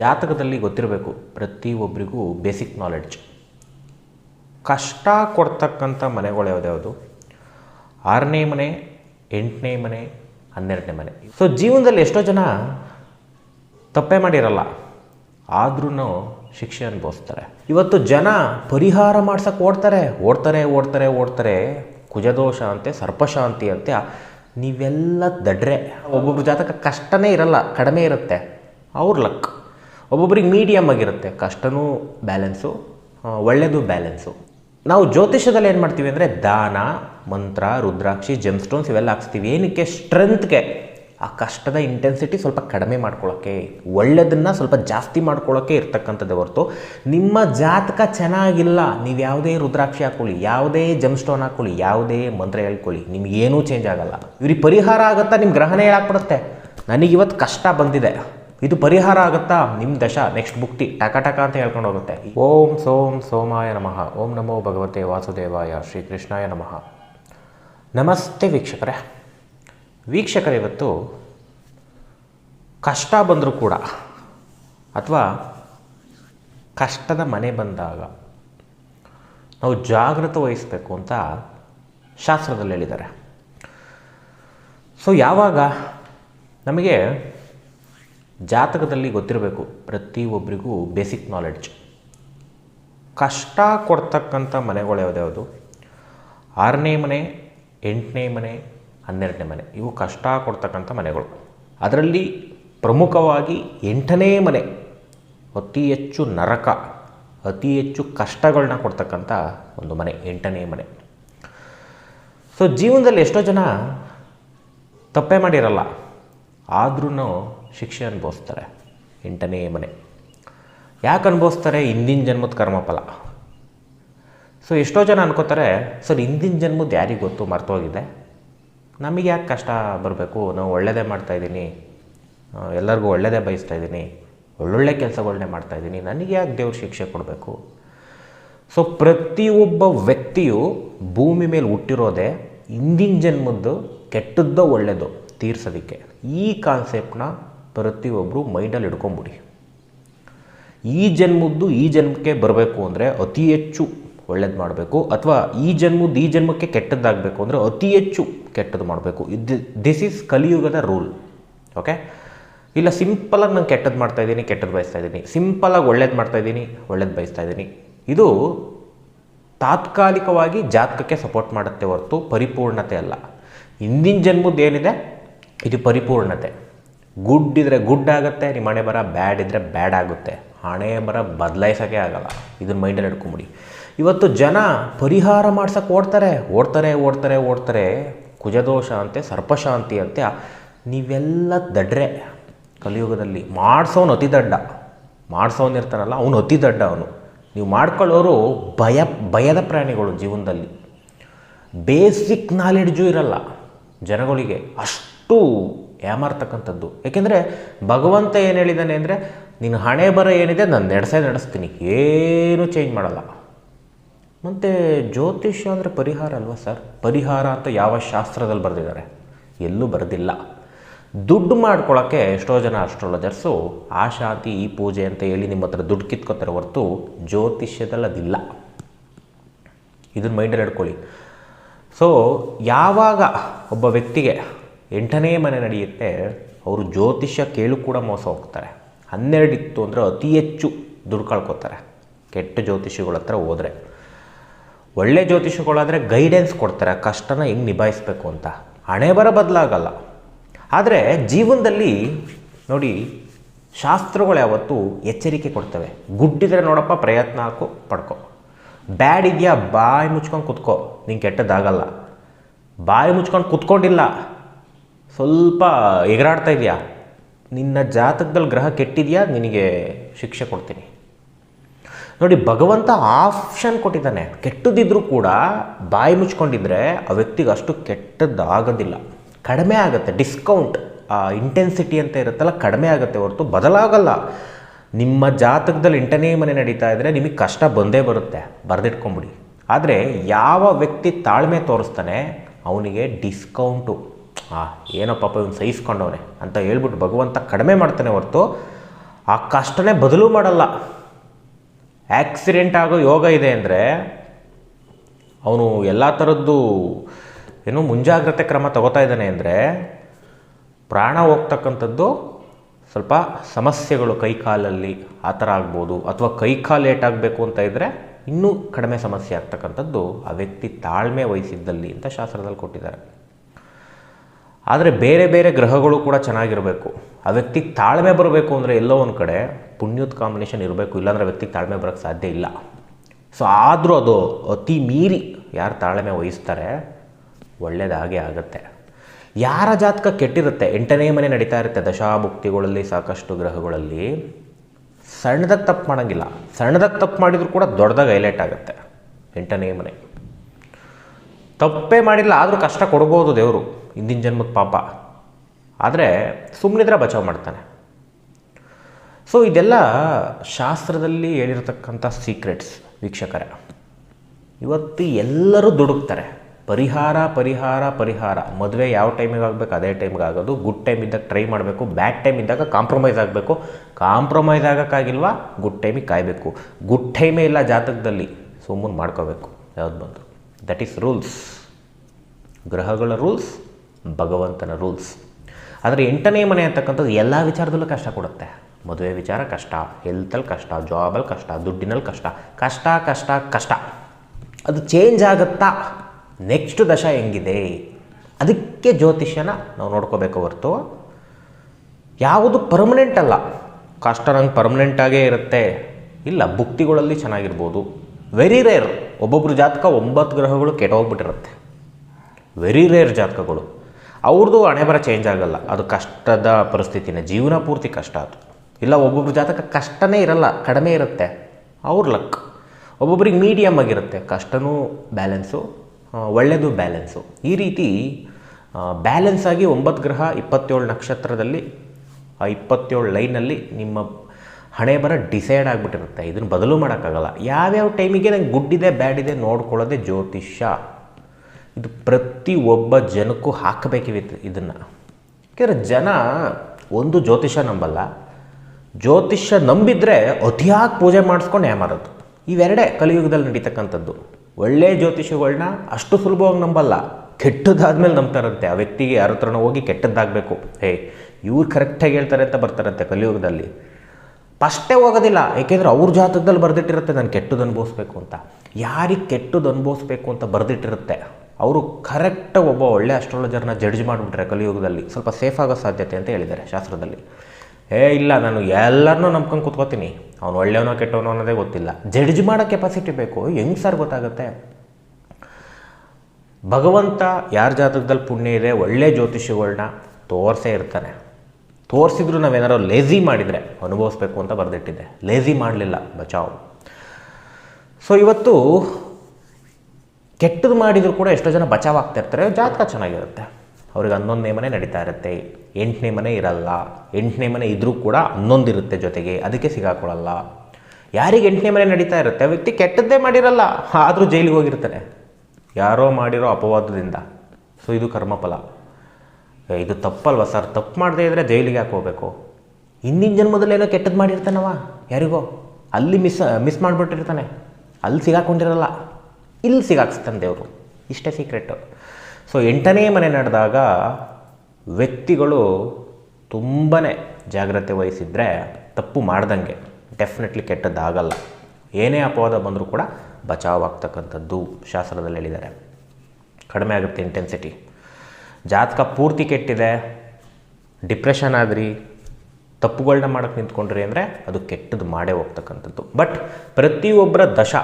ಜಾತಕದಲ್ಲಿ ಗೊತ್ತಿರಬೇಕು ಪ್ರತಿಯೊಬ್ಬರಿಗೂ ಬೇಸಿಕ್ ನಾಲೆಡ್ಜ್ ಕಷ್ಟ ಕೊಡ್ತಕ್ಕಂಥ ಮನೆಗಳು ಯಾವ್ದ್ಯಾವುದು ಆರನೇ ಮನೆ, ಎಂಟನೇ ಮನೆ, ಹನ್ನೆರಡನೇ ಮನೆ. ಸೊ ಜೀವನದಲ್ಲಿ ಎಷ್ಟೋ ಜನ ತಪ್ಪೇ ಮಾಡಿರಲ್ಲ. ಆದ್ರೂ ಶಿಕ್ಷೆ ಅನುಭವಿಸ್ತಾರೆ. ಇವತ್ತು ಜನ ಪರಿಹಾರ ಮಾಡ್ಸೋಕ್ಕೆ ಓಡ್ತಾರೆ. ಓಡ್ತಾರೆ ಓಡ್ತಾರೆ ಓಡ್ತಾರೆ. ಕುಜದೋಷ ಅಂತೆ, ಸರ್ಪಶಾಂತಿ ಅಂತೆ. ನೀವೆಲ್ಲ ದಡ್ರೆ. ಒಬ್ಬೊಬ್ರು ಜಾತಕ ಕಷ್ಟನೇ ಇರಲ್ಲ, ಕಡಿಮೆ ಇರುತ್ತೆ. ಅವ್ರ ಲಕ್ ಒಬ್ಬೊಬ್ರಿಗೆ ಮೀಡಿಯಮ್ ಆಗಿರುತ್ತೆ. ಕಷ್ಟನೂ ಬ್ಯಾಲೆನ್ಸು ಒಳ್ಳೆಯದು ಬ್ಯಾಲೆನ್ಸು ನಾವು ಜ್ಯೋತಿಷ್ಯದಲ್ಲಿ ಏನು ಮಾಡ್ತೀವಿ ಅಂದರೆ ದಾನ, ಮಂತ್ರ, ರುದ್ರಾಕ್ಷಿ ಜೆಮ್ ಸ್ಟೋನ್ಸ್ ಇವೆಲ್ಲ ಹಾಕ್ಸ್ತೀವಿ. ಏನಕ್ಕೆ? ಸ್ಟ್ರೆಂತ್ಗೆ ಆ ಕಷ್ಟದ ಇಂಟೆನ್ಸಿಟಿ ಸ್ವಲ್ಪ ಕಡಿಮೆ ಮಾಡ್ಕೊಳ್ಳೋಕ್ಕೆ ಒಳ್ಳೆಯದನ್ನು ಸ್ವಲ್ಪ ಜಾಸ್ತಿ ಮಾಡ್ಕೊಳ್ಳೋಕ್ಕೆ ಇರ್ತಕ್ಕಂಥದ್ದೇ ಹೊರತು, ನಿಮ್ಮ ಜಾತಕ ಚೆನ್ನಾಗಿಲ್ಲ, ನೀವು ಯಾವುದೇ ರುದ್ರಾಕ್ಷಿ ಹಾಕ್ಕೊಳ್ಳಿ, ಯಾವುದೇ ಜಮ್ ಸ್ಟೋನ್ ಹಾಕ್ಕೊಳ್ಳಿ, ಯಾವುದೇ ಮಂತ್ರ ಹೇಳ್ಕೊಳ್ಳಿ, ನಿಮ್ಗೇನೂ ಚೇಂಜ್ ಆಗಲ್ಲ. ಇವ್ರಿಗೆ ಪರಿಹಾರ ಆಗುತ್ತಾ? ನಿಮ್ಮ ಗ್ರಹಣ ಹೇಳಾಕ್ಬಿಡುತ್ತೆ ನನಗಿವತ್ತು ಕಷ್ಟ ಬಂದಿದೆ. ಇದು ಪರಿಹಾರ ಆಗುತ್ತಾ? ನಿಮ್ಮ ದಶ ನೆಕ್ಸ್ಟ್ ಬುಕ್ತಿ ಟಕ ಟಕ ಅಂತ ಹೇಳ್ಕೊಂಡು ಹೋಗುತ್ತೆ. ಓಂ ಸೋಂ ಸೋಮಾಯ ನಮಃ. ಓಂ ನಮೋ ಭಗವತೆ ವಾಸುದೇವಾಯ ಶ್ರೀಕೃಷ್ಣಾಯ ನಮಃ. ನಮಸ್ತೆ ವೀಕ್ಷಕರೇ. ವೀಕ್ಷಕರ, ಇವತ್ತು ಕಷ್ಟ ಬಂದರೂ ಕೂಡ ಅಥವಾ ಕಷ್ಟದ ಮನೆ ಬಂದಾಗ ನಾವು ಜಾಗೃತ ವಹಿಸಬೇಕು ಅಂತ ಶಾಸ್ತ್ರದಲ್ಲಿ ಹೇಳಿದ್ದಾರೆ. ಸೊ ಯಾವಾಗ ನಮಗೆ ಜಾತಕದಲ್ಲಿ ಗೊತ್ತಿರಬೇಕು ಪ್ರತಿಯೊಬ್ಬರಿಗೂ ಬೇಸಿಕ್ ನಾಲೆಡ್ಜ್ ಕಷ್ಟ ಕೊಡ್ತಕ್ಕಂಥ ಮನೆಗಳು ಯಾವುದ್ಯಾವುದು ಆರನೇ ಮನೆ, ಎಂಟನೇ ಮನೆ, ಹನ್ನೆರಡನೇ ಮನೆ. ಇವು ಕಷ್ಟ ಕೊಡ್ತಕ್ಕಂಥ ಮನೆಗಳು. ಅದರಲ್ಲಿ ಪ್ರಮುಖವಾಗಿ ಎಂಟನೇ ಮನೆ ಅತಿ ಹೆಚ್ಚು ನರಕ, ಅತಿ ಹೆಚ್ಚು ಕಷ್ಟಗಳನ್ನ ಕೊಡ್ತಕ್ಕಂಥ ಒಂದು ಮನೆ, ಎಂಟನೇ ಮನೆ. ಸೊ ಜೀವನದಲ್ಲಿ ಎಷ್ಟೋ ಜನ ತಪ್ಪೇ ಮಾಡಿರಲ್ಲ. ಆದ್ರೂ ಶಿಕ್ಷೆ ಅನುಭವಿಸ್ತಾರೆ. ಎಂಟನೇ ಮನೆ. ಯಾಕೆ ಅನುಭವಿಸ್ತಾರೆ? ಹಿಂದಿನ ಜನ್ಮದ ಕರ್ಮಫಲ. ಸೊ ಎಷ್ಟೋ ಜನ ಅನ್ಕೋತಾರೆ, ಸರ್, ಹಿಂದಿನ ಜನ್ಮದ ಯಾರಿಗೆ ಗೊತ್ತು? ಮರ್ತೋಗಿದೆ. ನಮಗೆ ಯಾಕೆ ಕಷ್ಟ ಬರಬೇಕು? ನಾವು ಒಳ್ಳೆಯದೇ ಮಾಡ್ತಾಯಿದ್ದೀನಿ ಎಲ್ಲರಿಗೂ ಒಳ್ಳೆಯದೇ ಬಯಸ್ತಾ ಇದ್ದೀನಿ ಒಳ್ಳೊಳ್ಳೆ ಕೆಲಸಗಳನ್ನೇ ಮಾಡ್ತಾಯಿದ್ದೀನಿ ನನಗೆ ಯಾಕೆ ದೇವ್ರ ಶಿಕ್ಷೆ ಕೊಡಬೇಕು? ಸೊ ಪ್ರತಿಯೊಬ್ಬ ವ್ಯಕ್ತಿಯು ಭೂಮಿ ಮೇಲೆ ಹುಟ್ಟಿರೋದೇ ಹಿಂದಿನ ಜನ್ಮದ್ದು ಕೆಟ್ಟದ್ದೋ ಒಳ್ಳೆಯದು ತೀರ್ಸೋದಕ್ಕೆ. ಈ ಕಾನ್ಸೆಪ್ಟನ್ನ ಪ್ರತಿಯೊಬ್ಬರು ಮೈಂಡಲ್ಲಿ ಹಿಡ್ಕೊಂಬಿಡಿ ಈ ಜನ್ಮದ್ದು ಈ ಜನ್ಮಕ್ಕೆ ಬರಬೇಕು ಅಂದರೆ ಅತಿ ಹೆಚ್ಚು ಒಳ್ಳೇದು ಮಾಡಬೇಕು, ಅಥವಾ ಈ ಜನ್ಮದ್ದು ಈ ಜನ್ಮಕ್ಕೆ ಕೆಟ್ಟದ್ದಾಗಬೇಕು ಅಂದರೆ ಅತಿ ಹೆಚ್ಚು ಕೆಟ್ಟದ್ದು ಮಾಡಬೇಕು. ಇದು ದಿಸ್ ಈಸ್ ಕಲಿಯುಗದ ರೂಲ್ ಓಕೆ ಇಲ್ಲ ಸಿಂಪಲಾಗಿ ನಾನು ಕೆಟ್ಟದ್ದು ಮಾಡ್ತಾ ಇದ್ದೀನಿ ಕೆಟ್ಟದ್ದು ಬಯಸ್ತಾ ಇದ್ದೀನಿ. ಸಿಂಪಲಾಗಿ ಒಳ್ಳೇದು ಮಾಡ್ತಾ ಇದ್ದೀನಿ, ಒಳ್ಳೇದು ಬಯಸ್ತಾ ಇದ್ದೀನಿ. ಇದು ತಾತ್ಕಾಲಿಕವಾಗಿ ಜಾತಕಕ್ಕೆ ಸಪೋರ್ಟ್ ಮಾಡುತ್ತೆ ಹೊರತು ಪರಿಪೂರ್ಣತೆ ಅಲ್ಲ. ಹಿಂದಿನ ಜನ್ಮದ್ದು ಏನಿದೆ? ಇದು ಪರಿಪೂರ್ಣತೆ. ಗುಡ್ ಇದ್ದರೆ ಗುಡ್ ಆಗುತ್ತೆ ನಿಮ್ಮ ಹಣೆ ಬರ ಬ್ಯಾಡ್ ಇದ್ದರೆ ಬ್ಯಾಡ್ ಆಗುತ್ತೆ ಹಣೆ ಬರ ಬದಲಾಯಿಸೋಕ್ಕೆ ಆಗಲ್ಲ. ಇದನ್ನ ಮೈಂಡಲ್ಲಿ ಹಿಡ್ಕೊಂಬಿಡಿ. ಇವತ್ತು ಜನ ಪರಿಹಾರ ಮಾಡ್ಸೋಕೆ ಓಡ್ತಾರೆ. ಓಡ್ತಾರೆ ಓಡ್ತಾರೆ ಓಡ್ತಾರೆ. ಕುಜದೋಷ ಅಂತೆ, ಸರ್ಪಶಾಂತಿ ಅಂತೆ. ನೀವೆಲ್ಲ ದಡ್ರೆ. ಕಲಿಯುಗದಲ್ಲಿ ಮಾಡಿಸೋನು ಅತಿ ದಡ್ಡ. ಮಾಡಿಸೋನು ಇರ್ತಾನಲ್ಲ ಅವನು ಅತಿ ದಡ್ಡ ಅವನು. ನೀವು ಮಾಡ್ಕೊಳ್ಳೋರು ಭಯ, ಭಯದ ಪ್ರಾಣಿಗಳು ಜೀವನದಲ್ಲಿ. ಬೇಸಿಕ್ ನಾಲೆಡ್ಜು ಇರಲ್ಲ ಜನಗಳಿಗೆ. ಅಷ್ಟು ಯಾಮಾರ್ತಕ್ಕಂಥದ್ದು. ಏಕೆಂದರೆ ಭಗವಂತ ಏನು ಹೇಳಿದ್ದಾನೆ ಅಂದರೆ, ನಿನ್ನ ಹಣೆ ಬರ ಏನಿದೆ, ನಾನು ನಡೆಸೇ ನಡೆಸ್ತೀನಿ. ಏನೂ ಚೇಂಜ್ ಮಾಡಲ್ಲ. ಮತ್ತು ಜ್ಯೋತಿಷ್ಯ ಅಂದರೆ ಪರಿಹಾರ ಅಲ್ವಾ ಸರ್? ಪರಿಹಾರ ಅಂತ ಯಾವ ಶಾಸ್ತ್ರದಲ್ಲಿ ಬರೆದಿದ್ದಾರೆ? ಎಲ್ಲೂ ಬರೆದಿಲ್ಲ. ದುಡ್ಡು ಮಾಡ್ಕೊಳ್ಳೋಕ್ಕೆ ಎಷ್ಟೋ ಜನ ಅಸ್ಟ್ರಾಲಜರ್ಸು ಆ ಶಾಂತಿ ಈ ಪೂಜೆ ಅಂತ ಹೇಳಿ ನಿಮ್ಮ ಹತ್ರ ದುಡ್ಡು ಕಿತ್ಕೋತಾರೆ ಹೊರತು ಜ್ಯೋತಿಷ್ಯದಲ್ಲಿ ಅದಿಲ್ಲ. ಇದನ್ನ ಮೈಂಡಲ್ಲಿ ಹಿಡ್ಕೊಳ್ಳಿ. ಸೊ ಯಾವಾಗ ಒಬ್ಬ ವ್ಯಕ್ತಿಗೆ ಎಂಟನೇ ಮನೆ ನಡೆಯುತ್ತೆ, ಅವರು ಜ್ಯೋತಿಷ್ಯ ಕೇಳು ಕೂಡ ಮೋಸ ಹೋಗ್ತಾರೆ. ಹನ್ನೆರಡು ಇತ್ತು ಅಂದರೆ ಅತಿ ಹೆಚ್ಚು ದುಡ್ಡು ಕಳ್ಕೊತಾರೆ, ಕೆಟ್ಟ ಜ್ಯೋತಿಷಿಗಳ ಹತ್ರ ಹೋದರೆ. ಒಳ್ಳೆ ಜ್ಯೋತಿಷಗಳಾದರೆ ಗೈಡೆನ್ಸ್ ಕೊಡ್ತಾರೆ, ಕಷ್ಟನ ಹೆಂಗೆ ನಿಭಾಯಿಸ್ಬೇಕು ಅಂತ. ಹಣೆ ಬರ ಬದಲಾಗಲ್ಲ. ಆದರೆ ಜೀವನದಲ್ಲಿ ನೋಡಿ, ಶಾಸ್ತ್ರಗಳು ಯಾವತ್ತು ಎಚ್ಚರಿಕೆ ಕೊಡ್ತವೆ. ಗುಡ್ಡಿದ್ರೆ ನೋಡಪ್ಪ ಪ್ರಯತ್ನ ಹಾಕು, ಪಡ್ಕೊ. ಬ್ಯಾಡ್ ಇದೆಯಾ, ಬಾಯಿ ಮುಚ್ಕೊಂಡು ಕುತ್ಕೋ. ನಿಂಗೆ ಕೆಟ್ಟದ್ದಾಗಲ್ಲ ಬಾಯಿ ಮುಚ್ಕೊಂಡು ಕುತ್ಕೊಂಡಿಲ್ಲ. ಸ್ವಲ್ಪ ಎಗರಾಡ್ತಾ ಇದೆಯಾ? ನಿನ್ನ ಜಾತಕದಲ್ಲಿ ಗ್ರಹ ಕೆಟ್ಟಿದೆಯಾ? ನಿನಗೆ ಶಿಕ್ಷೆ ಕೊಡ್ತೀನಿ. ನೋಡಿ, ಭಗವಂತ ಆಪ್ಷನ್ ಕೊಟ್ಟಿದ್ದಾನೆ. ಕೆಟ್ಟದಿದ್ದರೂ ಕೂಡ ಬಾಯಿ ಮುಚ್ಕೊಂಡಿದ್ರೆ ಆ ವ್ಯಕ್ತಿಗೆ ಅಷ್ಟು ಕೆಟ್ಟದ್ದು ಆಗೋದಿಲ್ಲ ಕಡಿಮೆ ಆಗುತ್ತೆ. ಡಿಸ್ಕೌಂಟ್, ಆ ಇಂಟೆನ್ಸಿಟಿ ಅಂತ ಇರುತ್ತಲ್ಲ, ಕಡಿಮೆ ಆಗುತ್ತೆ ಹೊರತು ಬದಲಾಗಲ್ಲ. ನಿಮ್ಮ ಜಾತಕದಲ್ಲಿ ಎಂಟನೇ ಮನೆ ನಡೀತಾ ಇದ್ದರೆ ನಿಮಗೆ ಕಷ್ಟ ಬಂದೇ ಬರುತ್ತೆ. ಬರೆದಿಟ್ಕೊಂಬಿಡಿ. ಆದರೆ ಯಾವ ವ್ಯಕ್ತಿ ತಾಳ್ಮೆ ತೋರಿಸ್ತಾನೆ? ಅವನಿಗೆ ಡಿಸ್ಕೌಂಟು. ಆ, ಏನೋ ಪಾಪ ಇವನು ಸಹಿಸ್ಕೊಂಡವನೆ ಅಂತ ಹೇಳ್ಬಿಟ್ಟು ಭಗವಂತ ಕಡಿಮೆ ಮಾಡ್ತಾನೆ ಹೊರತು ಆ ಕಷ್ಟನೇ ಬದಲು ಮಾಡಲ್ಲ. ಆಕ್ಸಿಡೆಂಟ್ ಆಗೋ ಯೋಗ ಇದೆ ಅಂದರೆ ಅವನು ಎಲ್ಲ ಥರದ್ದು ಏನು ಮುಂಜಾಗ್ರತೆ ಕ್ರಮ ತಗೋತಾ ಇದ್ದಾನೆ ಅಂದರೆ ಪ್ರಾಣ ಹೋಗ್ತಕ್ಕಂಥದ್ದು ಸ್ವಲ್ಪ ಸಮಸ್ಯೆಗಳು ಕೈಕಾಲಲ್ಲಿ ಆ ಥರ ಆಗ್ಬೋದು ಅಥವಾ ಕೈಕಾಲು ಏಟಾಗಬೇಕು ಅಂತ ಇದ್ದರೆ ಇನ್ನೂ ಕಡಿಮೆ ಸಮಸ್ಯೆ ಆಗ್ತಕ್ಕಂಥದ್ದು ಆ ವ್ಯಕ್ತಿ ತಾಳ್ಮೆ ವಹಿಸಿದ್ದಲ್ಲಿ ಅಂತ ಶಾಸ್ತ್ರದಲ್ಲಿ ಕೊಟ್ಟಿದ್ದಾರೆ. ಆದರೆ ಬೇರೆ ಬೇರೆ ಗ್ರಹಗಳು ಕೂಡ ಚೆನ್ನಾಗಿರಬೇಕು. ಆ ವ್ಯಕ್ತಿಗೆ ತಾಳ್ಮೆ ಬರಬೇಕು ಅಂದರೆ ಎಲ್ಲೋ ಒಂದು ಕಡೆ ಪುಣ್ಯದ ಕಾಂಬಿನೇಷನ್ ಇರಬೇಕು, ಇಲ್ಲಾಂದರೆ ವ್ಯಕ್ತಿಗೆ ತಾಳ್ಮೆ ಬರೋಕ್ಕೆ ಸಾಧ್ಯ ಇಲ್ಲ. ಸೊ ಆದರೂ ಅದು ಅತಿ ಮೀರಿ ಯಾರು ತಾಳ್ಮೆ ವಹಿಸ್ತಾರೆ ಒಳ್ಳೆಯದಾಗೇ ಆಗುತ್ತೆ. ಯಾರ ಜಾತಕ ಕೆಟ್ಟಿರುತ್ತೆ? ಎಂಟನೇ ಮನೆ ನಡೀತಾ ಇರುತ್ತೆ ದಶಾಭುಕ್ತಿಗಳಲ್ಲಿ, ಸಾಕಷ್ಟು ಗ್ರಹಗಳಲ್ಲಿ. ಸಣ್ಣದಾಗಿ ತಪ್ಪು ಮಾಡೋಂಗಿಲ್ಲ. ಸಣ್ಣದಾಗಿ ತಪ್ಪು ಮಾಡಿದರೂ ಕೂಡ ದೊಡ್ಡದಾಗಿ ಹೈಲೈಟ್ ಆಗುತ್ತೆ. ಎಂಟನೇ ಮನೆ. ತಪ್ಪೇ ಮಾಡಿಲ್ಲ, ಆದರೂ ಕಷ್ಟ ಕೊಡ್ಬೋದು ದೇವರು. ಹಿಂದಿನ ಜನ್ಮದ ಪಾಪ. ಆದರೆ ಸುಮ್ಮನಿದ್ರೆ ಬಚಾವ್ ಮಾಡ್ತಾನೆ. ಸೊ ಇದೆಲ್ಲ ಶಾಸ್ತ್ರದಲ್ಲಿ ಹೇಳಿರ್ತಕ್ಕಂಥ ಸೀಕ್ರೆಟ್ಸ್ ವೀಕ್ಷಕರೇ. ಇವತ್ತು ಎಲ್ಲರೂ ದುಡುಕ್ತಾರೆ. ಪರಿಹಾರ ಪರಿಹಾರ ಪರಿಹಾರ. ಮದುವೆ ಯಾವ ಟೈಮಿಗೆ ಆಗಬೇಕು, ಅದೇ ಟೈಮ್ಗೆ ಆಗೋದು. ಗುಡ್ ಟೈಮ್ ಇದ್ದಾಗ ಟ್ರೈ ಮಾಡಬೇಕು. ಬ್ಯಾಡ್ ಟೈಮ್ ಇದ್ದಾಗ ಕಾಂಪ್ರಮೈಸ್ ಆಗಬೇಕು. ಕಾಂಪ್ರಮೈಸ್ ಆಗೋಕ್ಕಾಗಿಲ್ವ? ಗುಡ್ ಟೈಮಿಗೆ ಕಾಯಬೇಕು. ಗುಡ್ ಟೈಮೇ ಇಲ್ಲ ಜಾತಕದಲ್ಲಿ. ಸುಮ್ಮನೆ ಮಾಡ್ಕೋಬೇಕು. ಯಾವ್ದು ಬಂದು ದಟ್ ಈಸ್ ರೂಲ್ಸ್ ಗ್ರಹಗಳ ರೂಲ್ಸ್ ಭಗವಂತನ ರೂಲ್ಸ್ ಆದರೆ ಎಂಟನೇ ಮನೆ ಅಂತಕ್ಕಂಥದ್ದು ಎಲ್ಲ ವಿಚಾರದಲ್ಲೂ ಕಷ್ಟ ಕೊಡುತ್ತೆ. ಮದುವೆ ವಿಚಾರ ಕಷ್ಟ ಹೆಲ್ತಲ್ಲಿ ಕಷ್ಟ ಜಾಬಲ್ಲಿ ಕಷ್ಟ, ದುಡ್ಡಿನಲ್ಲಿ ಕಷ್ಟ. ಕಷ್ಟ ಕಷ್ಟ ಕಷ್ಟ. ಅದು ಚೇಂಜ್ ಆಗುತ್ತಾ? ನೆಕ್ಸ್ಟ್ ದಶ ಹೆಂಗಿದೆ? ಅದಕ್ಕೆ ಜ್ಯೋತಿಷ್ಯನ ನಾವು ನೋಡ್ಕೋಬೇಕು ಹೊರತು. ಯಾವುದು ಪರ್ಮನೆಂಟ್ ಅಲ್ಲ. ಕಷ್ಟ ನಂಗೆ ಪರ್ಮನೆಂಟಾಗೇ ಇರುತ್ತೆ. ಇಲ್ಲ, ಭುಕ್ತಿಗಳಲ್ಲಿ ಚೆನ್ನಾಗಿರ್ಬೋದು. ವೆರಿ ರೇರ್ ಒಬ್ಬೊಬ್ರು ಜಾತಕ ಒಂಬತ್ತು ಗ್ರಹಗಳು ಕೆಟ್ಟೋಗ್ಬಿಟ್ಟಿರುತ್ತೆ. Very rare ಜಾತಕಗಳು. ಅವ್ರದ್ದು ಹಣೆ ಬರ ಚೇಂಜ್ ಆಗಲ್ಲ. ಅದು ಕಷ್ಟದ ಪರಿಸ್ಥಿತಿನೇ. ಜೀವನ ಪೂರ್ತಿ ಕಷ್ಟ ಅದು. ಇಲ್ಲ, ಒಬ್ಬೊಬ್ರು ಜಾತಕ ಕಷ್ಟನೇ ಇರಲ್ಲ, ಕಡಿಮೆ ಇರುತ್ತೆ. ಅವ್ರ ಲಕ್ ಒಬ್ಬೊಬ್ರಿಗೆ ಮೀಡಿಯಮ್ ಆಗಿರುತ್ತೆ. ಕಷ್ಟನೂ ಬ್ಯಾಲೆನ್ಸು ಒಳ್ಳೆಯದು ಬ್ಯಾಲೆನ್ಸು ಈ ರೀತಿ ಬ್ಯಾಲೆನ್ಸ್ ಆಗಿ ಒಂಬತ್ತು ಗ್ರಹ ಇಪ್ಪತ್ತೇಳು ನಕ್ಷತ್ರದಲ್ಲಿ, ಆ ಇಪ್ಪತ್ತೇಳು ಲೈನಲ್ಲಿ ನಿಮ್ಮ ಹಣೆ ಬರ ಡಿಸೈಡ್ ಆಗಿಬಿಟ್ಟಿರುತ್ತೆ. ಇದನ್ನು ಬದಲು ಮಾಡೋಕ್ಕಾಗಲ್ಲ. ಯಾವ್ಯಾವ ಟೈಮಿಗೆ ನಂಗೆ ಗುಡ್ ಇದೆ ಬ್ಯಾಡ್ ಇದೆ ನೋಡ್ಕೊಳ್ಳೋದೇ ಜ್ಯೋತಿಷ್ಯ. ಇದು ಪ್ರತಿ ಒಬ್ಬ ಜನಕ್ಕೂ ಹಾಕಬೇಕಿತ್ತು ಇದನ್ನು. ಯಾಕೆಂದರೆ ಜನ ಒಂದು ಜ್ಯೋತಿಷ್ಯ ನಂಬಲ್ಲ. ಜ್ಯೋತಿಷ್ಯ ನಂಬಿದರೆ ಅತಿಯಾಗಿ ಪೂಜೆ ಮಾಡಿಸ್ಕೊಂಡು ಯಾಮಾರೋದು ಇವೆರಡೇ ಕಲಿಯುಗದಲ್ಲಿ ನಡೀತಕ್ಕಂಥದ್ದು. ಒಳ್ಳೆಯ ಜ್ಯೋತಿಷ್ಯಗಳನ್ನ ಅಷ್ಟು ಸುಲಭವಾಗಿ ನಂಬಲ್ಲ. ಕೆಟ್ಟದಾದ್ಮೇಲೆ ನಂಬ್ತಾರಂತೆ. ಆ ವ್ಯಕ್ತಿಗೆ ಯಾರ ಹತ್ರನ ಹೋಗಿ ಕೆಟ್ಟದ್ದಾಗಬೇಕು. ಹೇ, ಇವ್ರು ಕರೆಕ್ಟಾಗಿ ಹೇಳ್ತಾರೆ ಅಂತ ಬರ್ತಾರಂತೆ ಕಲಿಯುಗದಲ್ಲಿ. ಫಸ್ಟೇ ಹೋಗೋದಿಲ್ಲ. ಏಕೆಂದರೆ ಅವ್ರ ಜಾತಕದಲ್ಲಿ ಬರೆದಿಟ್ಟಿರುತ್ತೆ, ನಾನು ಕೆಟ್ಟದ್ದು ಅನುಭವಿಸ್ಬೇಕು ಅಂತ. ಯಾರಿಗೆ ಕೆಟ್ಟದ್ದು ಅನುಭವಿಸ್ಬೇಕು ಅಂತ ಬರೆದಿಟ್ಟಿರುತ್ತೆ? ಅವರು ಕರೆಕ್ಟ್ ಒಬ್ಬ ಒಳ್ಳೆ ಅಸ್ಟ್ರಾಲಜರ್ನ ಜಡ್ಜ್ ಮಾಡಿಬಿಟ್ರೆ ಕಲಿಯುಗದಲ್ಲಿ ಸ್ವಲ್ಪ ಸೇಫ್ ಆಗೋ ಸಾಧ್ಯತೆ ಅಂತ ಹೇಳಿದ್ದಾರೆ ಶಾಸ್ತ್ರದಲ್ಲಿ. ಏ, ಇಲ್ಲ, ನಾನು ಎಲ್ಲರನ್ನೂ ನಂಬ್ಕೊಂಡು ಕೂತ್ಕೋತೀನಿ. ಅವ್ನು ಒಳ್ಳೆಯವನೋ ಕೆಟ್ಟವನೋ ಅನ್ನೋದೇ ಗೊತ್ತಿಲ್ಲ. ಜಡ್ಜ್ ಮಾಡೋ ಕೆಪಾಸಿಟಿ ಬೇಕು. ಹೆಂಗೆ ಸರ್ ಗೊತ್ತಾಗುತ್ತೆ? ಭಗವಂತ ಯಾರ ಜಾತಕದಲ್ಲಿ ಪುಣ್ಯ ಇದೆ, ಒಳ್ಳೆ ಜ್ಯೋತಿಷಿಗಳನ್ನ ತೋರಿಸೇ ಇರ್ತಾನೆ. ತೋರಿಸಿದ್ರು ನಾವೇನಾರು ಲೇಜಿ ಮಾಡಿದರೆ ಅನುಭವಿಸ್ಬೇಕು ಅಂತ ಬರೆದಿಟ್ಟಿದ್ದೆ. ಲೇಜಿ ಮಾಡಲಿಲ್ಲ, ಬಚಾವ್. ಸೊ ಇವತ್ತು ಕೆಟ್ಟದ್ದು ಮಾಡಿದರೂ ಕೂಡ ಎಷ್ಟೋ ಜನ ಬಚಾವ್ ಆಗ್ತಾ ಇರ್ತಾರೆ ಜಾತಕ ಚೆನ್ನಾಗಿರುತ್ತೆ. ಅವ್ರಿಗೆ ಹನ್ನೊಂದನೇ ಮನೆ ನಡೀತಾ ಇರುತ್ತೆ, ಎಂಟನೇ ಮನೆ ಇರಲ್ಲ, ಎಂಟನೇ ಮನೆ ಇದ್ದರೂ ಕೂಡ ಹನ್ನೊಂದು ಇರುತ್ತೆ ಜೊತೆಗೆ, ಅದಕ್ಕೆ ಸಿಗಾಕೊಳ್ಳಲ್ಲ ಯಾರಿಗೆ ಎಂಟನೇ ಮನೆ ನಡೀತಾ ಇರುತ್ತೆ ವ್ಯಕ್ತಿ ಕೆಟ್ಟದ್ದೇ ಮಾಡಿರಲ್ಲ, ಆದರೂ ಜೈಲಿಗೆ ಹೋಗಿರ್ತಾನೆ. ಯಾರೋ ಮಾಡಿರೋ ಅಪವಾದದಿಂದ. ಸೊ ಇದು ಕರ್ಮಫಲ. ಇದು ತಪ್ಪಲ್ವ ಸರ್? ತಪ್ಪು ಮಾಡದೇ ಇದ್ದರೆ ಜೈಲಿಗೆ ಯಾಕೆ ಹೋಗಬೇಕು? ಹಿಂದಿನ ಜನ್ಮದಲ್ಲಿ ಏನೋ ಕೆಟ್ಟದ್ದು ಮಾಡಿರ್ತಾನವ, ಯಾರಿಗೋ? ಅಲ್ಲಿ ಮಿಸ್ ಮಿಸ್ ಮಾಡಿಬಿಟ್ಟಿರ್ತಾನೆ. ಅಲ್ಲಿ ಸಿಗಾಕೊಂಡಿರಲ್ಲ. ಇಲ್ಲಿ ಸಿಗಾಕ್ಸ್ತಾನೆ ದೇವರು ಇಷ್ಟೇ ಸೀಕ್ರೆಟು ಸೊ ಎಂಟನೇ ಮನೆ ನಡೆದಾಗ ವ್ಯಕ್ತಿಗಳು ತುಂಬಾ ಜಾಗ್ರತೆ ವಹಿಸಿದರೆ ತಪ್ಪು ಮಾಡ್ದಂಗೆ. ಡೆಫಿನೆಟ್ಲಿ ಕೆಟ್ಟದ್ದಾಗಲ್ಲ. ಏನೇ ಅಪವಾದ ಬಂದರೂ ಕೂಡ ಬಚಾವ್ ಆಗ್ತಕ್ಕಂಥದ್ದು ಶಾಸ್ತ್ರದಲ್ಲಿ ಹೇಳಿದ್ದಾರೆ. ಕಡಿಮೆ ಆಗುತ್ತೆ ಇಂಟೆನ್ಸಿಟಿ ಜಾತಕ ಪೂರ್ತಿ ಕೆಟ್ಟಿದೆ ಡಿಪ್ರೆಷನ್ ಆದ್ರಿ ತಪ್ಪುಗಳನ್ನ ಮಾಡೋಕ್ಕೆ ನಿಂತ್ಕೊಂಡ್ರಿ ಅಂದರೆ ಅದು ಕೆಟ್ಟದ್ದು ಮಾಡೇ ಹೋಗ್ತಕ್ಕಂಥದ್ದು. ಬಟ್ ಪ್ರತಿಯೊಬ್ಬರ ದಶ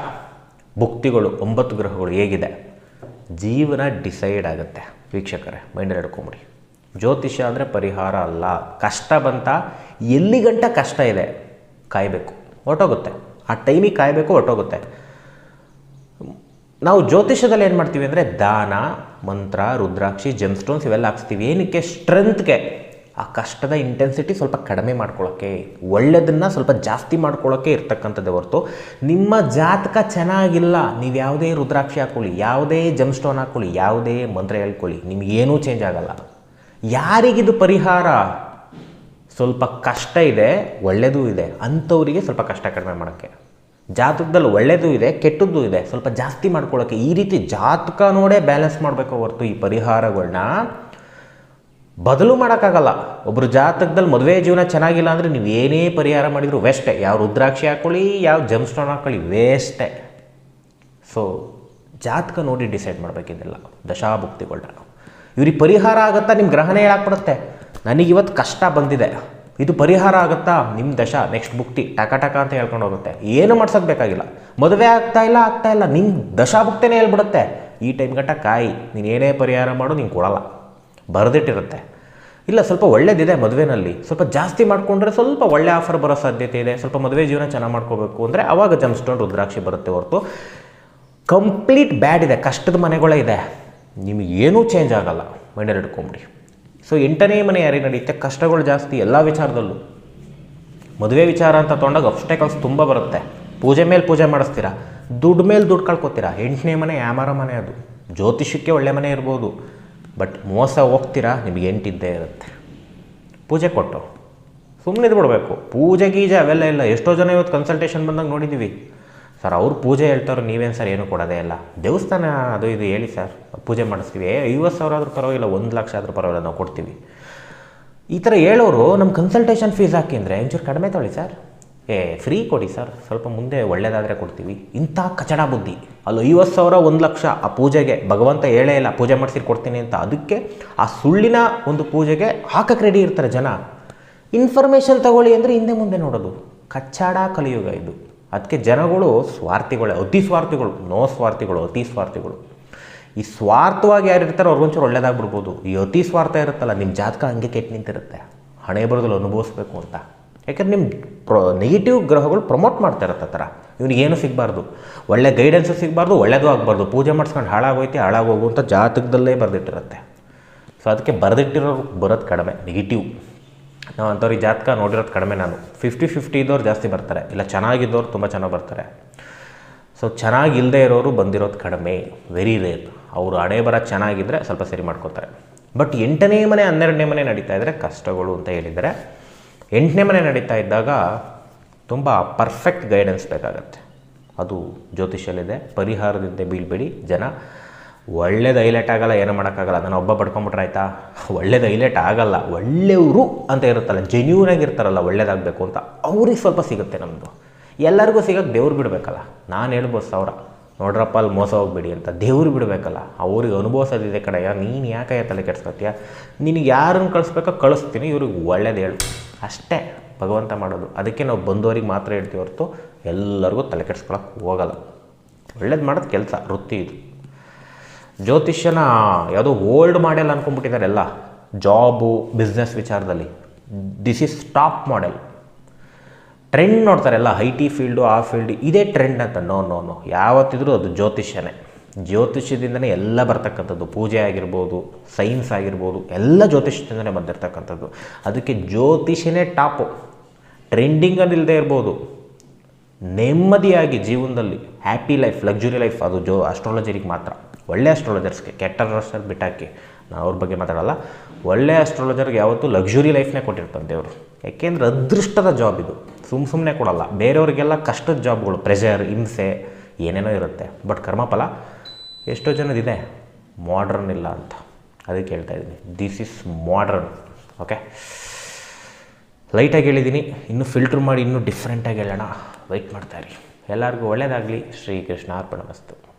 ಭುಕ್ತಿಗಳು ಒಂಬತ್ತು ಗ್ರಹಗಳು ಹೇಗಿದೆ? ಜೀವನ ಡಿಸೈಡ್ ಆಗುತ್ತೆ. ವೀಕ್ಷಕರೇ ಮೈಂಡಲ್ಲಿ ಹಿಡ್ಕೊಂಬಿಡಿ ಜ್ಯೋತಿಷ್ಯ ಅಂದರೆ ಪರಿಹಾರ ಅಲ್ಲ. ಕಷ್ಟ ಬಂತ ಎಲ್ಲಿ ಗಂಟ ಕಷ್ಟ ಇದೆ? ಕಾಯಬೇಕು. ಹೊಟ್ಟೋಗುತ್ತೆ ಆ ಟೈಮಿಗೆ ಕಾಯಬೇಕು ಹೊಟ್ಟೋಗುತ್ತೆ ನಾವು ಜ್ಯೋತಿಷ್ಯದಲ್ಲಿ ಏನು ಮಾಡ್ತೀವಿ ಅಂದರೆ ದಾನ, ಮಂತ್ರ, ರುದ್ರಾಕ್ಷಿ ಜೆಮ್ಸ್ಟೋನ್ಸ್ ಇವೆಲ್ಲ ಹಾಕ್ಸ್ತೀವಿ. ಏನಕ್ಕೆ? ಸ್ಟ್ರೆಂತ್ಗೆ ಆ ಕಷ್ಟದ ಇಂಟೆನ್ಸಿಟಿ ಸ್ವಲ್ಪ ಕಡಿಮೆ ಮಾಡ್ಕೊಳ್ಳೋಕ್ಕೆ ಒಳ್ಳೆಯದನ್ನು ಸ್ವಲ್ಪ ಜಾಸ್ತಿ ಮಾಡ್ಕೊಳ್ಳೋಕ್ಕೆ ಇರ್ತಕ್ಕಂಥದ್ದೇ ಹೊರತು ನಿಮ್ಮ ಜಾತಕ ಚೆನ್ನಾಗಿಲ್ಲ, ನೀವು ಯಾವುದೇ ರುದ್ರಾಕ್ಷಿ ಹಾಕ್ಕೊಳ್ಳಿ, ಯಾವುದೇ ಜಮ್ ಸ್ಟೋನ್ ಹಾಕ್ಕೊಳ್ಳಿ, ಯಾವುದೇ ಮಂತ್ರ ಹೇಳ್ಕೊಳ್ಳಿ ನಿಮಗೇನೂ ಚೇಂಜ್ ಆಗಲ್ಲ. ಯಾರಿಗಿದು ಪರಿಹಾರ? ಸ್ವಲ್ಪ ಕಷ್ಟ ಇದೆ ಒಳ್ಳೆಯದೂ ಇದೆ, ಅಂಥವರಿಗೆ ಸ್ವಲ್ಪ ಕಷ್ಟ ಕಡಿಮೆ ಮಾಡೋಕ್ಕೆ. ಜಾತಕದಲ್ಲಿ ಒಳ್ಳೆಯದೂ ಇದೆ, ಕೆಟ್ಟದ್ದು ಇದೆ, ಸ್ವಲ್ಪ ಜಾಸ್ತಿ ಮಾಡ್ಕೊಳ್ಳೋಕ್ಕೆ ಈ ರೀತಿ ಜಾತಕ ನೋಡೇ ಬ್ಯಾಲೆನ್ಸ್ ಮಾಡಬೇಕು ಹೊರತು ಈ ಪರಿಹಾರಗಳನ್ನ ಬದಲು ಮಾಡೋಕ್ಕಾಗಲ್ಲ. ಒಬ್ಬರು ಜಾತಕದಲ್ಲಿ ಮದುವೆ ಜೀವನ ಚೆನ್ನಾಗಿಲ್ಲ ಅಂದರೆ ನೀವು ಏನೇ ಪರಿಹಾರ ಮಾಡಿದರೂ ವೇಸ್ಟೆ ಯಾವ ರುದ್ರಾಕ್ಷಿ ಹಾಕ್ಕೊಳ್ಳಿ ಯಾವ ಜಮ್ ಸ್ಟೋನ್ ಹಾಕ್ಕೊಳ್ಳಿ ವೇಸ್ಟೆ ಸೊ ಜಾತಕ ನೋಡಿ ಡಿಸೈಡ್ ಮಾಡಬೇಕಿದ್ದಿಲ್ಲ. ದಶಾಭುಕ್ತಿಗಳನ್ನ ಇವ್ರಿಗೆ ಪರಿಹಾರ ಆಗುತ್ತಾ ನಿಮ್ಮ ಗ್ರಹಣ ಹೇಳಾಕ್ಬಿಡುತ್ತೆ ನನಗೆ ಇವತ್ತು ಕಷ್ಟ ಬಂದಿದೆ. ಇದು ಪರಿಹಾರ ಆಗುತ್ತಾ? ನಿಮ್ಮ ದಶ ನೆಕ್ಸ್ಟ್ ಬುಕ್ತಿ ಟಕ ಟಕ ಅಂತ ಹೇಳ್ಕೊಂಡು ಹೋಗುತ್ತೆ. ಏನು ಮಾಡ್ಸೋದು ಬೇಕಾಗಿಲ್ಲ. ಮದುವೆ ಆಗ್ತಾ ಇಲ್ಲ ಆಗ್ತಾ ಇಲ್ಲ. ನಿಮ್ಮ ದಶಾಭುಕ್ತಿನೇ ಹೇಳ್ಬಿಡುತ್ತೆ. ಈ ಟೈಮ್ ಗಂಟ ಕಾಯಿ. ನೀನು ಏನೇ ಪರಿಹಾರ ಮಾಡು, ನೀನು ಕೊಡಲ್ಲ. ಬರೆದಿಟ್ಟಿರುತ್ತೆ. ಇಲ್ಲ, ಸ್ವಲ್ಪ ಒಳ್ಳೇದಿದೆ ಮದುವೆನಲ್ಲಿ. ಸ್ವಲ್ಪ ಜಾಸ್ತಿ ಮಾಡಿಕೊಂಡ್ರೆ ಸ್ವಲ್ಪ ಒಳ್ಳೆ ಆಫರ್ ಬರೋ ಸಾಧ್ಯತೆ ಇದೆ. ಸ್ವಲ್ಪ ಮದುವೆ ಜೀವನ ಚೆನ್ನಾಗಿ ಮಾಡ್ಕೋಬೇಕು ಅಂದರೆ ಆವಾಗ ಜಮ್ಸ್ಟೋನ್ ರುದ್ರಾಕ್ಷಿ ಬರುತ್ತೆ ಹೊರತು. ಕಂಪ್ಲೀಟ್ ಬ್ಯಾಡ್ ಇದೆ. ಕಷ್ಟದ ಮನೆಗಳೇ ಇದೆ. ನಿಮಗೆ ಏನೂ ಚೇಂಜ್ ಆಗಲ್ಲ ಮೈಂಡಲ್ಲಿ ಇಟ್ಕೊಂಬಿಡಿ ಸೊ, ಎಂಟನೇ ಮನೆ ಯಾರಿಗೆ ನಡೆಯುತ್ತೆ, ಕಷ್ಟಗಳು ಜಾಸ್ತಿ ಎಲ್ಲ ವಿಚಾರದಲ್ಲೂ. ಮದುವೆ ವಿಚಾರ ಅಂತ ತೊಗೊಂಡಾಗ ಅಬ್ಸ್ಟೆಕಲ್ಸ್ ತುಂಬ ಬರುತ್ತೆ. ಪೂಜೆ ಮೇಲೆ ಪೂಜೆ ಮಾಡಿಸ್ತೀರಾ? ದುಡ್ಡು ಮೇಲೆ ದುಡ್ಡು ಕಳ್ಕೊತೀರಾ? ಎಂಟನೇ ಮನೆ ಯಾಮಾರ ಮನೆ ಅದು. ಜ್ಯೋತಿಷಕ್ಕೆ ಒಳ್ಳೆ ಮನೆ ಇರ್ಬೋದು. ಬಟ್ ಮೋಸ ಹೋಗ್ತೀರಾ? ನಿಮಗೆ ಎಂಟಿದ್ದೇ ಇರುತ್ತೆ. ಪೂಜೆ ಕೊಟ್ಟು. ಸುಮ್ಮನೆ ಬಿಡಬೇಕು ಪೂಜೆ ಗೀಜೆ ಅವೆಲ್ಲ ಇಲ್ಲ. ಎಷ್ಟೋ ಜನ ಇವತ್ತು ಕನ್ಸಲ್ಟೇಷನ್ ಬಂದಾಗ ನೋಡಿದ್ದೀವಿ ಸರ್ ಅವ್ರು ಪೂಜೆ ಹೇಳ್ತಾರೆ ನೀವೇನು ಸರ್ ಏನು ಕೊಡೋದೇ ಇಲ್ಲ. ದೇವಸ್ಥಾನ ಅದು ಇದು ಹೇಳಿ ಸರ್ ಪೂಜೆ ಮಾಡಿಸ್ತೀವಿ. ಐವತ್ತು ಸಾವಿರ ಆದರೂ ಪರವಾಗಿಲ್ಲ, ಒಂದು ಲಕ್ಷ ಆದರೂ ಪರವಾಗಿಲ್ಲ, ನಾವು ಕೊಡ್ತೀವಿ. ಈ ಥರ ಹೇಳೋರು ನಮ್ಮ ಕನ್ಸಲ್ಟೇಷನ್ ಫೀಸ್ ಹಾಕಿ ಅಂದರೆ, ಒಂಚೂರು ಕಡಿಮೆ ತೊಳಿ ಸರ್ ಏ ಫ್ರೀ ಕೊಡಿ ಸರ್ ಸ್ವಲ್ಪ ಮುಂದೆ ಒಳ್ಳೇದಾದರೆ ಕೊಡ್ತೀವಿ. ಇಂಥ ಕಚಡ ಬುದ್ಧಿ. ಅಲ್ಲಿ, ಐವತ್ತು ಸಾವಿರ ಒಂದು ಲಕ್ಷ ಆ ಪೂಜೆಗೆ, ಭಗವಂತ ಹೇಳೇ ಇಲ್ಲ, ಪೂಜೆ ಮಾಡಿಸಿ ಕೊಡ್ತೀನಿ ಅಂತ. ಅದಕ್ಕೆ ಆ ಸುಳ್ಳಿನ ಒಂದು ಪೂಜೆಗೆ ಹಾಕಕ್ಕೆ ರೆಡಿ ಇರ್ತಾರೆ ಜನ. ಇನ್ಫಾರ್ಮೇಷನ್ ತಗೊಳ್ಳಿ ಅಂದರೆ ಹಿಂದೆ ಮುಂದೆ ನೋಡೋದು. ಕಚ್ಚಾಡ ಕಲಿಯುಗ ಇದು. ಅದಕ್ಕೆ ಜನಗಳು ಸ್ವಾರ್ಥಿಗಳೇ, ಅತಿ ಸ್ವಾರ್ಥಿಗಳು, ನೋ ಸ್ವಾರ್ಥಿಗಳು, ಅತಿ ಸ್ವಾರ್ಥಿಗಳು. ಈ ಸ್ವಾರ್ಥವಾಗಿ ಯಾರು ಇರ್ತಾರೋ ಅವ್ರಿಗೊಂಚೂರು ಒಳ್ಳೇದಾಗ್ಬಿಡ್ಬೋದು. ಈ ಅತಿ ಸ್ವಾರ್ಥ ಇರುತ್ತಲ್ಲ ನಿಮ್ಮ ಜಾತಕ ಹಂಗೆ ಕೆಟ್ಟು ನಿಂತಿರುತ್ತೆ. ಹಣೆ ಬರೋದಲ್ಲಿ ಅನುಭವಿಸ್ಬೇಕು ಅಂತ. ಯಾಕಂದ್ರೆ ನಿಮ್ಮ ಪ್ರೊ ನೆಗೆಟಿವ್ ಗ್ರಹಗಳು ಪ್ರಮೋಟ್ ಮಾಡ್ತಾ ಇರುತ್ತೆ ಆ ಥರ. ಇವನಿಗೇನು ಸಿಗಬಾರ್ದು. ಒಳ್ಳೆ ಗೈಡೆನ್ಸು ಸಿಗಬಾರ್ದು, ಒಳ್ಳೇದು ಆಗಬಾರ್ದು. ಪೂಜೆ ಮಾಡ್ಸ್ಕೊಂಡು ಹಾಳಾಗೋಯ್ತು ಹಾಳಾಗೋಗುವಂಥ ಜಾತಕದಲ್ಲೇ ಬರೆದಿಟ್ಟಿರುತ್ತೆ. ಸೊ ಅದಕ್ಕೆ ಬರೆದಿಟ್ಟಿರೋರು ಬರೋದು ಕಡಿಮೆ ನೆಗೆಟಿವ್ ನಾವು ಅಂಥವ್ರಿಗೆ ಜಾತಕ ನೋಡಿರೋದು ಕಡಿಮೆ ನಾನು. ಫಿಫ್ಟಿ ಫಿಫ್ಟಿ ಇದ್ದವ್ರು ಜಾಸ್ತಿ ಬರ್ತಾರೆ. ಇಲ್ಲ, ಚೆನ್ನಾಗಿದ್ದವ್ರು ತುಂಬ ಚೆನ್ನಾಗಿ ಬರ್ತಾರೆ. ಸೊ ಚೆನ್ನಾಗಿಲ್ಲದೆ ಇರೋರು ಬಂದಿರೋದು ಕಡಿಮೆ. ವೆರಿ ರೇರ್ ಅವರು ಹಣೆ ಬರ ಚೆನ್ನಾಗಿದ್ದರೆ ಸ್ವಲ್ಪ ಸರಿ ಮಾಡ್ಕೋತಾರೆ. ಬಟ್ ಎಂಟನೇ ಮನೆ, ಹನ್ನೆರಡನೇ ಮನೆ ನಡೀತಾ ಇದ್ದರೆ ಕಷ್ಟಗಳು ಅಂತ ಹೇಳಿದರೆ ಎಂಟನೇ ಮನೆ ನಡೀತಾ ಇದ್ದಾಗ ತುಂಬ ಪರ್ಫೆಕ್ಟ್ ಗೈಡೆನ್ಸ್ ಬೇಕಾಗತ್ತೆ. ಅದು ಜ್ಯೋತಿಷಲ್ಲಿದೆ ಪರಿಹಾರದಿಂದ ಬೀಳ್ಬೇಡಿ ಜನ. ಒಳ್ಳೇದು ಹೈಲೈಟ್ ಆಗಲ್ಲ, ಏನು ಮಾಡೋಕ್ಕಾಗಲ್ಲ. ನಾನು ಒಬ್ಬ ಪಡ್ಕೊಂಬಿಟ್ರೆ ಆಯ್ತಾ? ಒಳ್ಳೇದು ಹೈಲೈಟ್ ಆಗಲ್ಲ. ಒಳ್ಳೆಯವರು ಅಂತ ಇರುತ್ತಲ್ಲ ಜೆನ್ಯೂನ್ ಆಗಿರ್ತಾರಲ್ಲ ಒಳ್ಳೇದಾಗಬೇಕು ಅಂತ ಅವ್ರಿಗೆ ಸ್ವಲ್ಪ ಸಿಗುತ್ತೆ ನಮ್ಮದು ಎಲ್ಲರಿಗೂ ಸಿಗೋಕ್ಕೆ ದೇವ್ರು ಬಿಡಬೇಕಲ್ಲ. ನಾನು ಹೇಳ್ಬೋದು ಸಾವಿರ. ನೋಡ್ರಪ್ಪ, ಅಲ್ಲಿ ಮೋಸ ಹೋಗ್ಬೇಡಿ ಅಂತ. ದೇವ್ರು ಬಿಡಬೇಕಲ್ಲ. ಅವ್ರಿಗೆ ಅನುಭವಿಸೋದಿದೆ ಕಡೆಯ ನೀನು ಯಾಕೆ ತಲೆ ಕೆಡ್ಸ್ಕೊತೀಯ? ನಿನಗೆ ಯಾರನ್ನು ಕಳಿಸ್ಬೇಕೋ ಕಳಿಸ್ತೀನಿ. ಇವ್ರಿಗೆ ಒಳ್ಳೇದು ಹೇಳು. ಅಷ್ಟೇ ಭಗವಂತ ಮಾಡೋದು. ಅದಕ್ಕೆ ನಾವು ಬಂದವರಿಗೆ ಮಾತ್ರ ಹೇಳ್ತೀವಿ ಹೊರತು ಎಲ್ಲರಿಗೂ ತಲೆ ಕೆಡಿಸ್ಕೊಳಕ್ಕೆ ಹೋಗಲ್ಲ. ಒಳ್ಳೇದು ಮಾಡೋದು ಕೆಲಸ, ವೃತ್ತಿ ಇದು. ಜ್ಯೋತಿಷ್ಯನ ಯಾವುದೋ ಓಲ್ಡ್ ಮಾಡೆಲ್ ಅನ್ಕೊಂಡ್ಬಿಟ್ಟಿದ್ದಾರೆ ಎಲ್ಲ. ಜಾಬು, ಬಿಸ್ನೆಸ್ ವಿಚಾರದಲ್ಲಿ. This is top model trend ನೋಡ್ತಾರೆಲ್ಲ I T field, ಆ ಫೀಲ್ಡ್, ಇದೇ ಟ್ರೆಂಡ್ ಅಂತ. ನೋ ನೋ ನೋ ಯಾವತ್ತಿದ್ರೂ ಅದು ಜ್ಯೋತಿಷ್ಯನೇ. ಜ್ಯೋತಿಷ್ಯದಿಂದನೇ ಎಲ್ಲ ಬರ್ತಕ್ಕಂಥದ್ದು. ಪೂಜೆ ಆಗಿರ್ಬೋದು ಸೈನ್ಸ್ ಆಗಿರ್ಬೋದು, ಎಲ್ಲ ಜ್ಯೋತಿಷ್ಯದಿಂದನೇ ಬಂದಿರತಕ್ಕಂಥದ್ದು. ಅದಕ್ಕೆ ಜ್ಯೋತಿಷನೇ ಟಾಪು. ಟ್ರೆಂಡಿಂಗ್ ಇಲ್ಲದೆ ಇರ್ಬೋದು. ನೆಮ್ಮದಿಯಾಗಿ ಜೀವನದಲ್ಲಿ ಹ್ಯಾಪಿ ಲೈಫ್ ಲಕ್ಸುರಿ ಲೈಫ್ ಅದು ಜೋ ಆಸ್ಟ್ರಾಲಜರಿಗೆ ಮಾತ್ರ. ಒಳ್ಳೆ ಆಸ್ಟ್ರಾಲಜರ್ಸ್ಗೆ ಕೆಟ್ಟ ರಸ್ಟರ್ ಬಿಟ್ಟಾಕಿ. ನಾನು ಅವ್ರ ಬಗ್ಗೆ ಮಾತಾಡಲ್ಲ. ಒಳ್ಳೆ ಆಸ್ಟ್ರಾಲಜರ್ಗೆ ಯಾವತ್ತೂ ಲಕ್ಸುರಿ ಲೈಫ್ನೇ ಕೊಟ್ಟಿರ್ತಾನೆ ದೇವರು. ಯಾಕೆಂದ್ರೆ ಅದೃಷ್ಟದ ಜಾಬ್ ಇದು. ಸುಮ್ ಸುಮ್ಮನೆ ಕೊಡಲ್ಲ. ಬೇರೆಯವ್ರಿಗೆಲ್ಲ ಕಷ್ಟದ ಜಾಬ್ಗಳು ಪ್ರೆಷರ್ ಹಿಂಸೆ, ಏನೇನೋ ಇರುತ್ತೆ. ಬಟ್ ಕರ್ಮಫಲ ಎಷ್ಟೋ ಜನದಿದೆ ಮಾಡ್ರನ್ ಇಲ್ಲ ಅಂತ. ಅದಕ್ಕೆ ಹೇಳ್ತಾ ಇದ್ದೀನಿ. ದಿಸ್ ಇಸ್ ಮಾಡ್ರನ್ ಓಕೆ ಲೈಟಾಗಿ ಹೇಳಿದ್ದೀನಿ. ಇನ್ನೂ ಫಿಲ್ಟ್ರ್ ಮಾಡಿ ಇನ್ನೂ ಡಿಫ್ರೆಂಟಾಗಿ ಹೇಳೋಣ. ವೆಯ್ಟ್ ಮಾಡ್ತಾಯಿರಿ ಎಲ್ಲರಿಗೂ ಒಳ್ಳೆಯದಾಗಲಿ ಶ್ರೀಕೃಷ್ಣ ಅರ್ಪಣ ವಸ್ತು